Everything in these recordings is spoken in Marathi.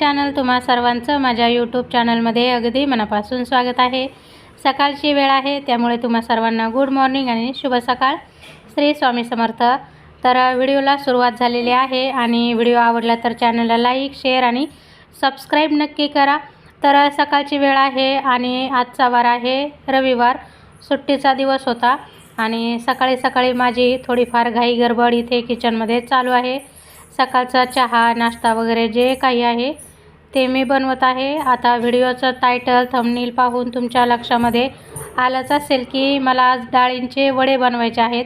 चॅनल तुम्हा सर्वांचं माझ्या यूट्यूब चॅनलमध्ये अगदी मनापासून स्वागत आहे. सकाळची वेळ आहे त्यामुळे तुम्हा सर्वांना गुड मॉर्निंग आणि शुभ सकाळ. श्री स्वामी समर्थ. तर व्हिडिओला सुरुवात झालेली आहे आणि व्हिडिओ आवडला तर चॅनलला लाईक शेअर आणि सबस्क्राईब नक्की करा. तर सकाळची वेळ आहे आणि आजचा वार आहे रविवार. सुट्टीचा दिवस होता आणि सकाळी सकाळी माझी थोडीफार घाई गडबड इथे किचनमध्ये चालू आहे. सकाळचा चहा नाश्ता वगैरे जे काही आहे ते मी बनवत आहे. आता व्हिडिओचं टायटल थंबनील पाहून तुमच्या लक्षामध्ये आलंच असेल की मला आज डाळींचे वडे बनवायचे आहेत.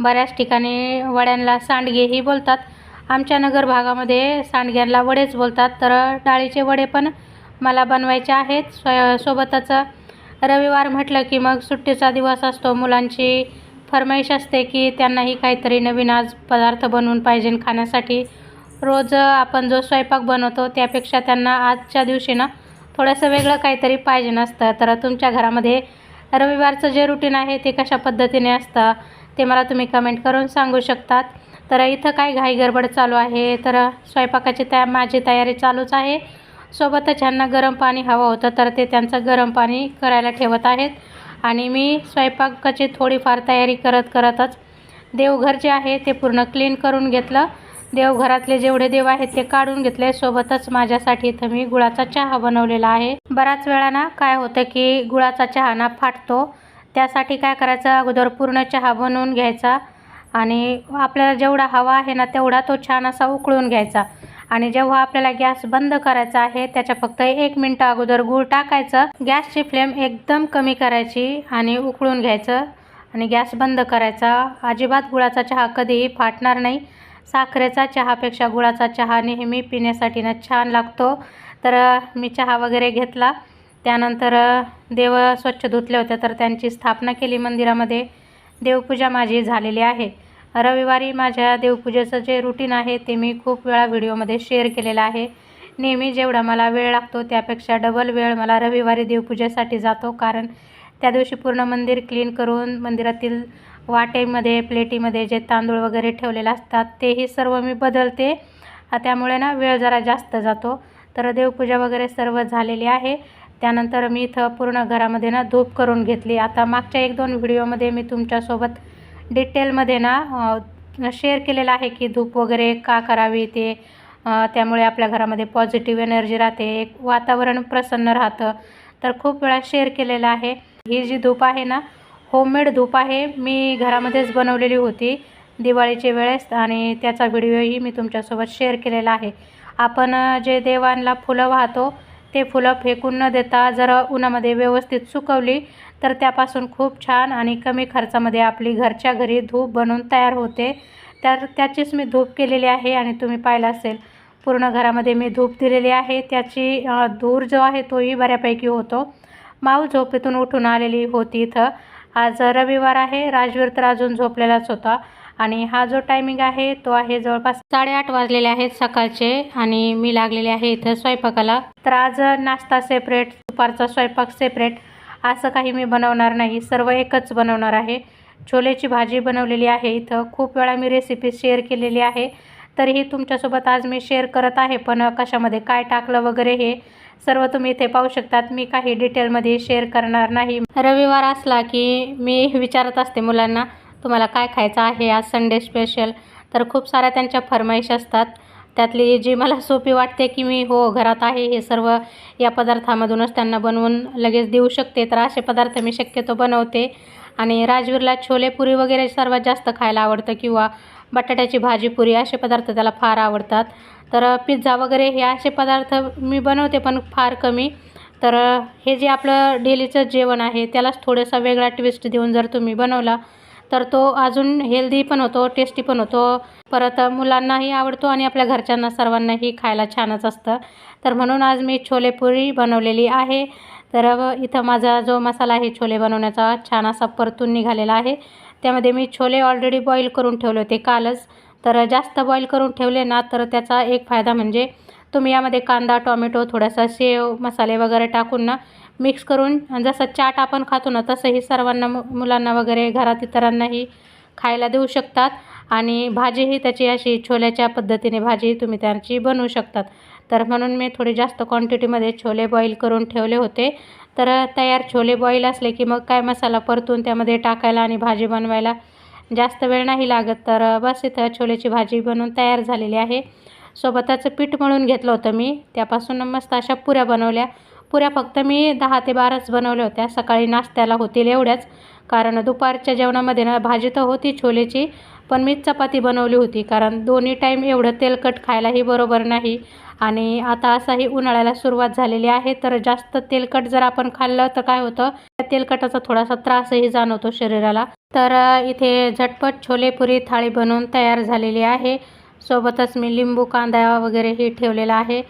बऱ्याच ठिकाणी वड्यांना सांडगेही बोलतात. आमच्या नगर भागामध्ये सांडग्यांना वडेच बोलतात. तर डाळीचे वडे पण मला बनवायचे आहेत. स्व सोबतच रविवार म्हटलं की मग सुट्टीचा दिवस असतो. मुलांची फरमाईश असते की त्यांनाही काहीतरी नवीन आज पदार्थ बनवून पाहिजे खाण्यासाठी. रोज आपण जो स्वयंपाक बनवतो त्यापेक्षा त्यांना आजच्या दिवशी ना थोडंसं वेगळं काहीतरी पाहिजे नसतं. तर तुमच्या घरामध्ये रविवारचं जे रुटीन आहे ते कशा पद्धतीने असतं ते मला तुम्ही कमेंट करून सांगू शकतात. तर इथं काय घाई गडबड चालू आहे. तर स्वयंपाकाची त्या माझी तयारी चालूच आहे. सोबतच ह्यांना गरम पाणी हवं होतं तर ते त्यांचं गरम पाणी करायला ठेवत आहेत. आणि मी स्वयंपाकाची थोडीफार तयारी करत करतच देवघर जे आहे ते पूर्ण क्लीन करून घेतलं. देवघरातले जेवढे देव आहेत ते काढून घेतले. सोबतच माझ्यासाठी इथं मी गुळाचा चहा बनवलेला आहे. बऱ्याच वेळा ना काय होतं की गुळाचा चहा ना फाटतो. त्यासाठी काय करायचं? अगोदर पूर्ण चहा बनवून घ्यायचा आणि आपल्याला जेवढा हवा आहे ना तेवढा तो छान असा उकळून घ्यायचा. आणि जेव्हा आपल्याला गॅस बंद करायचा आहे त्याच्या फक्त एक मिनटं अगोदर गूळ टाकायचं. गॅसची फ्लेम एकदम कमी करायची आणि उकळून घ्यायचं. आणि गॅस बंद करायचा. अजिबात गुळाचा चहा कधीही फाटणार नाही. साखरेचा चहापेक्षा गुळाचा चहा नेहमी पिण्यासाठी ना छान लागतो. तर मी चहा वगैरे घेतला. त्यानंतर देव स्वच्छ धुतले होते तर त्यांची स्थापना केली मंदिरामध्ये. देवपूजा माझी झालेली आहे. रविवारी माझ्या देवपूजेचं जे रुटीन आहे ते मी खूप वेळा व्हिडिओमध्ये शेअर केलेलं आहे. नेहमी जेवढा मला वेळ लागतो त्यापेक्षा डबल वेळ मला रविवारी देवपूजेसाठी जातो. कारण त्या दिवशी पूर्ण मंदिर क्लीन करून मंदिरातील वाटेमध्ये प्लेटीमध्ये जे तांदूळ वगैरे ठेवलेले असतात तेही सर्व मी बदलते. त्यामुळे ना वेळ जरा जास्त जातो. तर देवपूजा वगैरे सर्व झालेली आहे. त्यानंतर मी इथं पूर्ण घरामध्ये ना धूप करून घेतली. आता मागच्या एक दोन व्हिडिओमध्ये मी तुमच्यासोबत डिटेलमध्ये ना शेअर केलेलं आहे की धूप वगैरे का करावी ते. त्यामुळे आपल्या घरामध्ये पॉझिटिव्ह एनर्जी राहते एक वातावरण प्रसन्न राहतं. तर खूप वेळा शेअर केलेलं आहे. ही जी धूप आहे ना होममेड धूप आहे. मी घरामध्येच बनवलेली होती दिवाळीच्या वेळेस आणि त्याचा व्हिडिओही मी तुमच्यासोबत शेअर केलेला आहे. आपण जे देवांना फुलं वाहतो ते फुलं फेकून न देता जर उन्हामध्ये व्यवस्थित सुकवली तर त्यापासून खूप छान आणि कमी खर्चामध्ये आपली घरच्या घरी धूप बनवून तयार होते. तर त्याचीच मी धूप केलेली आहे आणि तुम्ही पाहिलं असेल पूर्ण घरामध्ये मी धूप दिलेली आहे. त्याची धूर जो आहे तोही बऱ्यापैकी होतो. माऊ झोपेतून उठून आलेली होती इथं. आज रविवार आहे. राजवीर तर अजून झोपलेलाच होता. आणि हा जो टायमिंग आहे तो आहे जवळपास साडेआठ वाजलेले आहेत सकाळचे आणि मी लागलेले आहे इथं स्वयंपाकाला. तर आज नाश्ता सेपरेट दुपारचा स्वयंपाक सेपरेट असं काही मी बनवणार नाही. सर्व एकच बनवणार आहे. छोलेची भाजी बनवलेली आहे इथं. खूप वेळा मी रेसिपी शेअर केलेली आहे. तरीही तुमच्यासोबत आज मी शेअर करत आहे. पण कशामध्ये काय टाकलं वगैरे हे सर्व तुम्ही इथे पाहू शकतात. मी काही डिटेलमध्ये शेअर करणार नाही. रविवार असला की मी विचारत असते मुलांना तुम्हाला काय खायचं आहे आज संडे स्पेशल तर खूप साऱ्या त्यांच्या फरमाईश असतात. त्यातली जी मला सोपी वाटते की मी हो घरात आहे हे सर्व या पदार्थामधूनच त्यांना बनवून लगेच देऊ शकते. तर असे पदार्थ मी शक्यतो बनवते. आणि राजवीरला छोलेपुरी वगैरे सर्वात जास्त खायला आवडतं किंवा बटाट्याची भाजीपुरी असे पदार्थ त्याला फार आवडतात. तर पिझ्झा वगैरे हे असे पदार्थ मी बनवते पण फार कमी. तर हे जे आपलं डेलीचं जेवण आहे त्यालाच थोडासा वेगळा ट्विस्ट देऊन जर तुम्ही बनवला तर तो अजून हेल्दी पण होतो टेस्टी पण होतो. परत मुलांनाही आवडतो आणि आपल्या घरच्यांना सर्वांनाही खायला छानच असतं. तर म्हणून आज मी छोलेपुरी बनवलेली आहे. तर इथं माझा जो मसाला आहे छोले बनवण्याचा छान असा परतून निघालेला आहे. त्यामध्ये मी छोले ऑलरेडी बॉईल करून ठेवले होते कालच. तर जास्त बॉईल करून ठेवले ना तर त्याचा एक फायदा म्हणजे तुम्ही यामध्ये कांदा टॉमॅटो थोडासा शेव मसाले वगैरे टाकून ना मिक्स करून जसं चाट आपण खातो ना तसंही सर्वांना मु मुलांना वगैरे घरात इतरांनाही खायला देऊ शकतात. आणि भाजीही त्याची अशी छोल्याच्या पद्धतीने भाजीही तुम्ही त्यांची बनवू शकतात. तर म्हणून मी थोडी जास्त क्वांटिटीमध्ये छोले बॉईल करून ठेवले होते. तर तयार छोले बॉईल असले की मग काय मसाला परतून त्यामध्ये टाकायला आणि भाजी बनवायला जास्त वेळ नाही लागत तर बस इथं छोलेची भाजी बनवून तयार झालेली आहे. सोबतच पीठ मळून घेतलं होतं मी. त्यापासून मस्त अशा पुऱ्या बनवल्या. पुऱ्या फक्त मी दहा ते बाराच बनवल्या होत्या. सकाळी नाश्त्याला होतील एवढ्याच. कारण दुपारच्या जेवणामध्ये ना भाजी तर होती छोलेची पण मी चपाती बनवली होती. कारण दोन्ही टाईम एवढं तेलकट खायलाही बरोबर नाही. आणि आता असाही उन्हाळ्याला सुरुवात झालेली आहे तर जास्त तेलकट जर आपण खाल्लं तर काय होतं? तेलकटाचा थोडासा त्रासही जाणवतो शरीराला. तर इथे झटपट छोलेपुरी थाळी बनवून तयार झालेली आहे. सोबतच मी लिंबू कांदा वगैरेही ठेवलेला आहे.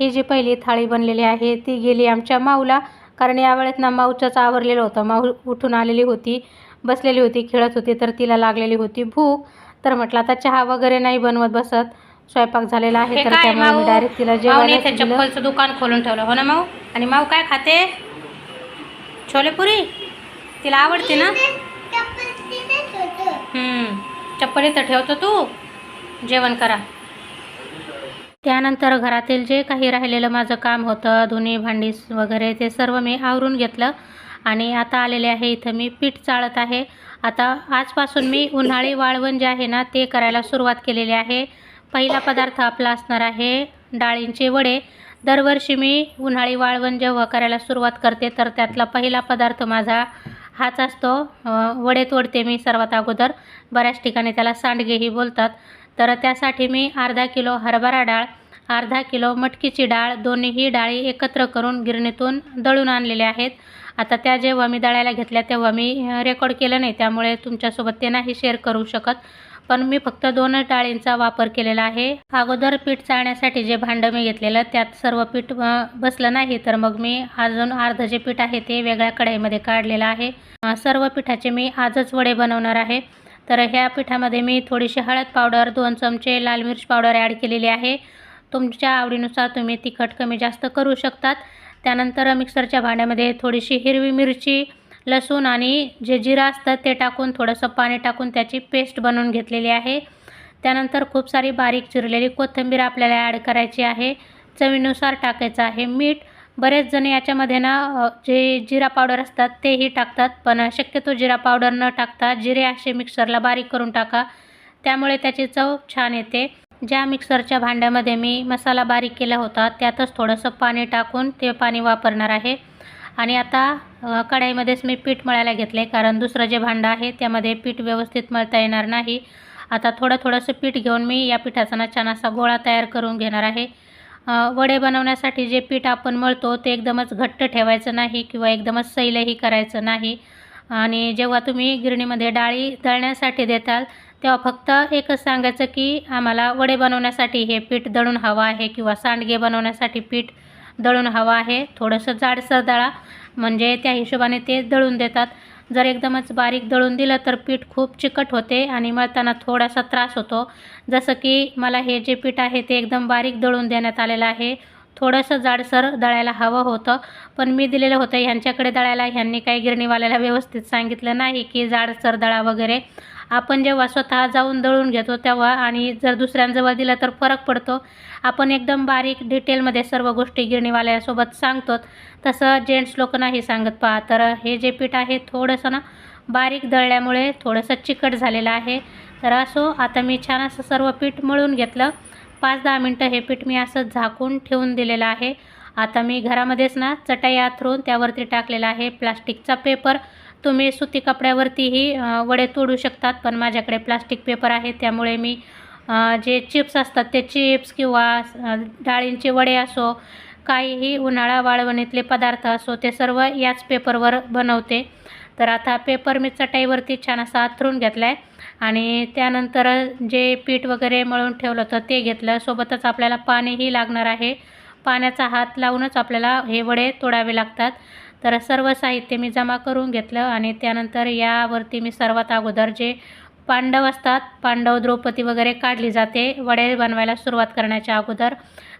ही जी पहिली थाळी बनलेली आहे ती गेली आमच्या माऊला. कारण यावेळेस ना माऊचंच आवरलेलं होतं. माऊ उठून आलेली होती बसलेली होती खेळत होती तर तिला लागलेली होती भूक. तर म्हटलं आता चहा वगैरे नाही बनवत बसत. स्वयंपाक झालेला आहे तर त्यामुळे मी डायरेक्ट तिला चप्पलचं दुकान खोलून ठेवलं. हो ना माऊ? आणि माऊ काय खाते? छोलेपुरी? तिला आवडते ना? चप्पल इथं ठेवतो तू? जेवण करा. त्यानंतर घरातील जे काही राहिलेलं माझं काम होतं धुणी भांडी वगैरे ते सर्व मी आवरून घेतलं. आणि आता आलेले आहे इथं मी पीठ चाळत आहे. आता आजपासून मी उन्हाळी वाळवण जे आहे ना ते करायला सुरुवात केलेली आहे. पहिला पदार्थ आपला असणार आहे डाळींचे वडे. दरवर्षी मी उन्हाळी वाळवण जेव्हा करायला सुरुवात करते तर त्यातला पहिला पदार्थ माझा हाच असतो. वडे तोडते मी सर्वात अगोदर. बऱ्याच ठिकाणी त्याला सांडगेही बोलतात. तर त्यासाठी मी अर्धा किलो हरभरा डाळ अर्धा किलो मटकीची डाळ दोन्हीही डाळी एकत्र करून गिरणीतून दळून आणलेल्या आहेत. आता त्या जेव्हा मी दळायला घेतल्या तेव्हा मी रेकॉर्ड केलं नाही. त्यामुळे तुमच्यासोबत ते नाही शेअर करू शकत. पण मी फक्त दोन डाळींचा वापर केलेला आहे. अगोदर पीठ चाळण्यासाठी जे भांडं मी घेतलेलं त्यात सर्व पीठ बसलं नाही तर मग मी अजून अर्ध जे पीठ आहे ते वेगळ्या कढईमध्ये काढलेलं आहे. सर्व पिठाचे मी आजच वडे बनवणार आहे. तर ह्या पिठामध्ये मी थोडीशी हळद पावडर दोन चमचे लाल मिरच पावडर ॲड केलेली आहे. तुमच्या आवडीनुसार तुम्ही तिखट कमी जास्त करू शकतात. त्यानंतर मिक्सरच्या भांड्यामध्ये थोडीशी हिरवी मिरची लसूण आणि जे जिरं असतं ते टाकून थोडंसं पाणी टाकून त्याची पेस्ट बनवून घेतलेली आहे. त्यानंतर खूप सारी बारीक चिरलेली कोथिंबीर आपल्याला ॲड करायची आहे. चवीनुसार टाकायचं आहे मीठ. बरेच जण याच्यामध्ये ना जे जिरा पावडर असतात तेही टाकतात पण शक्यतो जिरा पावडर न टाकता जिरे असे मिक्सरला बारीक करून टाका. त्यामुळे त्याची चव छान येते. ज्या मिक्सरच्या भांड्यामध्ये मी मसाला बारीक केला होता त्यातच थोडंसं पाणी टाकून ते पाणी वापरणार आहे. आणि आता कढाईमध्येच मी पीठ मळायला घेतले कारण दुसरं जे भांडं आहे त्यामध्ये पीठ व्यवस्थित मळता येणार नाही. आता थोडं थोडंसं पीठ घेऊन मी या पिठाचा ना छान असा गोळा तयार करून घेणार आहे. वडे बनवण्यासाठी जे पीठ आपण मळतो ते एकदमच घट्ट ठेवायचं नाही किंवा एकदमच सैलही करायचं नाही. आणि जेव्हा तुम्ही गिरणीमध्ये डाळी दळण्यासाठी देताल तेव्हा फक्त एकच सांगायचं की आम्हाला वडे बनवण्यासाठी हे पीठ दळून हवं आहे किंवा सांडगे बनवण्यासाठी पीठ दळून हवं आहे. थोडंसं जाडसर दळा म्हणजे त्या हिशोबाने ते दळून देतात. जर एकदमच बारीक दळून दिलं तर पीठ खूप चिकट होते आणि मळताना थोडासा त्रास होतो. जसं की मला हे जे पीठ आहे ते एकदम बारीक दळून देण्यात आलेलं आहे. थोडंसं जाडसर दळायला हवं होतं पण मी दिलेलं होतं. ह्यांच्याकडे दळायला ह्यांनी काही गिरणीवाल्याला व्यवस्थित सांगितलं नाही की जाडसर दळा वगैरे. आपण जेव्हा स्वतः जाऊन दळून घेतो तेव्हा आणि जर दुसऱ्यांजवळ दिलं तर फरक पडतो. आपण एकदम बारीक डिटेलमध्ये सर्व गोष्टी गिरणीवाल्यासोबत सांगतो तसं जेंट्स लोक नाही सांगत पहा. तर हे जे पीठ आहे थोडंसं ना बारीक दळल्यामुळे थोडंसं चिकट झालेलं आहे. तर असो आता मी छान असं सर्व पीठ मळून घेतलं. पाच दहा मिनटं हे पीठ मी असं झाकून ठेवून दिलेलं आहे. आता मी घरामध्येच ना चटई आथरून त्यावरती टाकलेला आहे प्लास्टिकचा पेपर. तुम्ही सुती कपड्यावरतीही वडे तोडू शकतात पण माझ्याकडे प्लास्टिक पेपर आहे त्यामुळे मी जे चिप्स असतात ते चिप्स किंवा डाळींचे वडे असो काहीही उन्हाळा वाळवणीतले पदार्थ असो ते सर्व याच पेपरवर बनवते. तर आता पेपर मी चटाईवरती छान असा आथरून घेतला आहे आणि त्यानंतर जे पीठ वगैरे मळून ठेवलं होतं ते घेतलं. सोबतच आपल्याला पाणीही लागणार आहे. पाण्याचा हात लावूनच आपल्याला हे वडे तोडावे लागतात. तर सर्व साहित्य मी जमा करून घेतलं आणि त्यानंतर यावरती मी सर्वात अगोदर जे पांडव असतात पांडव द्रौपदी वगैरे काढली जाते वडे बनवायला सुरुवात करण्याच्या अगोदर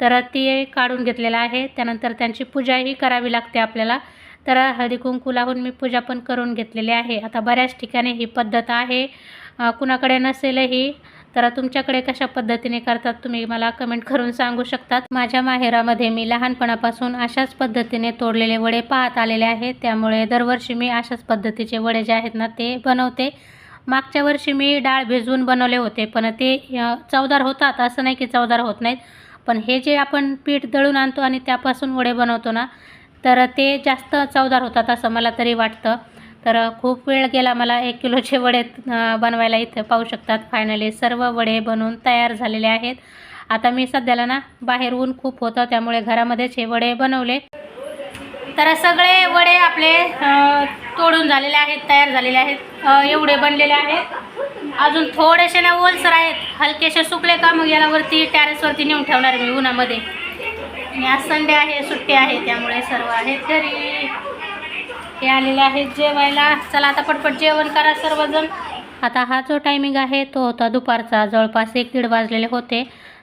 तर ती काढून घेतलेलं आहे. त्यानंतर त्यांची पूजाही करावी लागते आपल्याला. तर हळदी कुंकू लावून मी पूजा पण करून घेतलेली आहे. आता बऱ्याच ठिकाणी ही पद्धत आहे. कुणाकडे नसेलही तर तुमच्याकडे कशा पद्धतीने करतात तुम्ही मला कमेंट करून सांगू शकतात. माझ्या माहेरामध्ये मी लहानपणापासून अशाच पद्धतीने तोडलेले वडे पाहत आलेले आहेत. त्यामुळे दरवर्षी मी अशाच पद्धतीचे वडे जे आहेत ना ते बनवते. मागच्या वर्षी मी डाळ भिजवून बनवले होते पण ते चवदार होतात असं नाही की चवदार होत नाहीत. पण हे जे आपण पीठ दळून आणतो आणि त्यापासून वडे बनवतो ना तर ते जास्त चवदार होतात असं मला तरी वाटतं. तर खूप वेळ गेला मला एक किलोचे वडे बनवायला इथं पाहू शकतात. फायनली सर्व वडे बनवून तयार झालेले आहेत. आता मी सध्याला ना बाहेर ऊन खूप होतं त्यामुळे घरामध्येच हे वडे बनवले. तर सगळे वडे आपले तोडून झालेले आहेत तयार झालेले आहेत. एवढे बनलेले आहेत. अजून थोडेसे ना ओलसर आहेत. हलकेसे सुकले का मग यालावरती टॅरेसवरती नेऊन ठेवणार मी उन्हामध्ये. आणि आज संडे आहे सुट्टी आहे त्यामुळे सर्व आहेत घरी. हे आलेले आहेत जेवायला. चला आता पटपट जेवण करा सर्वजण. आता हा जो टायमिंग आहे तो होता दुपारचा. जवळपास एक दीड वाजलेले होते.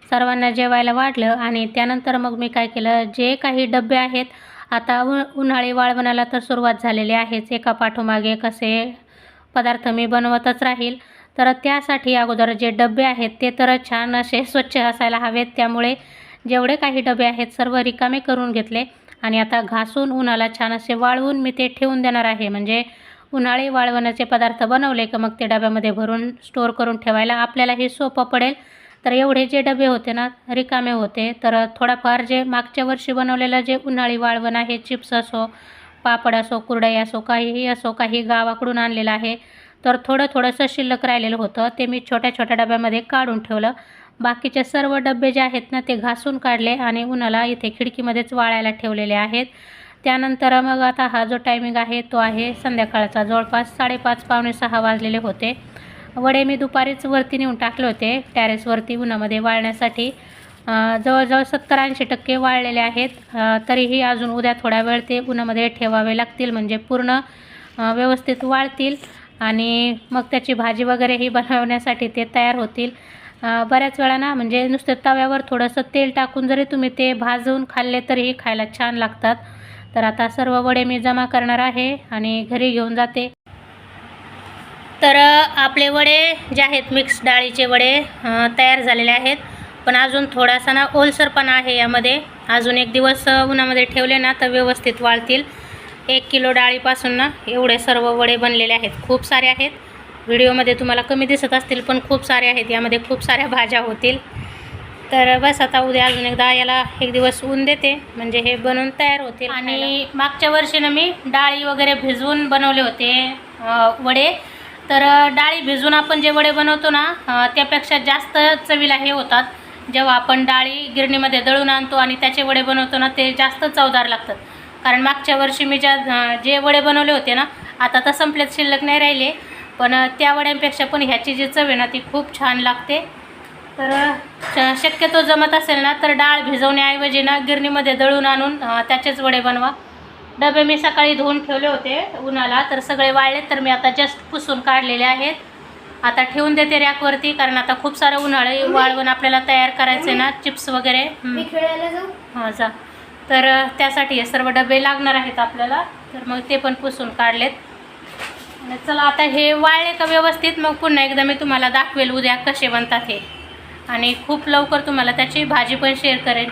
सर्वांना जेवायला वाढलं आणि त्यानंतर मग मी काय केलं जे काही डबे आहेत आता उ उन्हाळी वाळवणाला तर सुरुवात झालेली आहेच. एका पाठोमागे कसे पदार्थ मी बनवतच राहील. तर त्यासाठी अगोदर जे डबे आहेत ते तर छान असे स्वच्छ असायला हवेत. त्यामुळे जेवढे काही डबे आहेत सर्व रिकामे करून घेतले. आणि आता घासून उन्हाला छान असे वाळवून मी ते ठेवून देणार आहे. म्हणजे उन्हाळी वाळवण्याचे पदार्थ बनवले का मग ते डब्यामध्ये भरून स्टोअर करून ठेवायला आपल्याला हे सोपं पडेल. तर एवढे जे डबे होते ना रिकामे होते तर थोडाफार जे मागच्या वर्षी बनवलेलं जे उन्हाळी वाळवण आहे चिप्स असो पापड असो कुरडई असो काहीही असो काही गावाकडून आणलेलं आहे. तर थोडं थोडंसं शिल्लक राहिलेलं होतं ते मी छोट्या छोट्या डब्यामध्ये काढून ठेवलं. बाकीचे सर्व डबे जे आहेत ना ते घासून काढले आणि उन्हाला इथे खिडकीमध्येच वाळायला ठेवलेले आहेत. त्यानंतर मग आता हा जो टायमिंग आहे तो आहे संध्याकाळचा. जवळपास साडेपाच पावणे सहा वाजलेले होते. वडे मी दुपारीच वरती नेऊन टाकले होते. टॅरेसवरती उन्हामध्ये वाळण्यासाठी. जवळजवळ सत्तर ऐंशी टक्के वाळलेले आहेत. तरीही अजून उद्या थोडा वेळ ते उन्हामध्ये ठेवावे लागतील म्हणजे पूर्ण व्यवस्थित वाळतील आणि मग त्याची भाजी वगैरेही बनवण्यासाठी ते तयार होतील. बऱ्याच वेळा ना म्हणजे नुसतं तव्यावर थोडंसं तेल टाकून जरी तुम्ही ते भाजून खाल्ले तरीही खायला छान लागतात. तर आता सर्व वडे मी जमा करणार आहे आणि घरी घेऊन जाते. तर आपले वडे जे आहेत मिक्स डाळीचे वडे तयार झालेले आहेत. पण अजून थोडासा ना ओलसरपणा आहे यामध्ये. अजून एक दिवस उन्हामध्ये ठेवले ना तर व्यवस्थित वाळतील. एक किलो डाळीपासून ना एवढे सर्व वडे बनलेले आहेत. खूप सारे आहेत. व्हिडिओमध्ये तुम्हाला कमी दिसत असतील पण खूप सारे आहेत. यामध्ये खूप साऱ्या भाज्या होतील. तर बस आता उद्या अजून एकदा याला एक दिवस ऊन देते. म्हणजे हे बनवून तयार होतील आणि मागच्या वर्षी ना मी डाळी वगैरे भिजवून बनवले होते वडे. तर डाळी भिजवून आपण जे वडे बनवतो ना त्यापेक्षा जास्त चवीला हे होतात. जेव्हा आपण डाळी गिरणीमध्ये दळून आणतो आणि त्याचे वडे बनवतो ना ते जास्त चवदार लागतात. कारण मागच्या वर्षी मी ज्या जे वडे बनवले होते ना आता तर संपल्यात शिल्लक नाही राहिले. पण त्या वड्यांपेक्षा पण ह्याची जी चव आहे ना ती खूप छान लागते. तर शक्यतो जमत असेल ना तर डाळ भिजवण्याऐवजी ना गिरणीमध्ये दळून आणून त्याचेच वडे बनवा. डबे मी सकाळी धुवून ठेवले होते उन्हाला तर सगळे वाळले तर मी आता जस्ट पुसून काढलेले आहेत. आता ठेवून देते रॅकवरती कारण आता खूप सारं उन्हाळे वाळवण आपल्याला तयार करायचं ना चिप्स वगैरे. हं. जा. तर त्यासाठी हे सर्व डबे लागणार आहेत आपल्याला तर मग ते पण पुसून काढलेत. चला आता हे वाळले का व्यवस्थित? मग पुन्हा एकदा मी तुम्हाला दाखवेल उद्या कसे बनतात हे. आणि खूप लवकर तुम्हाला त्याची भाजी पण शेअर करेन.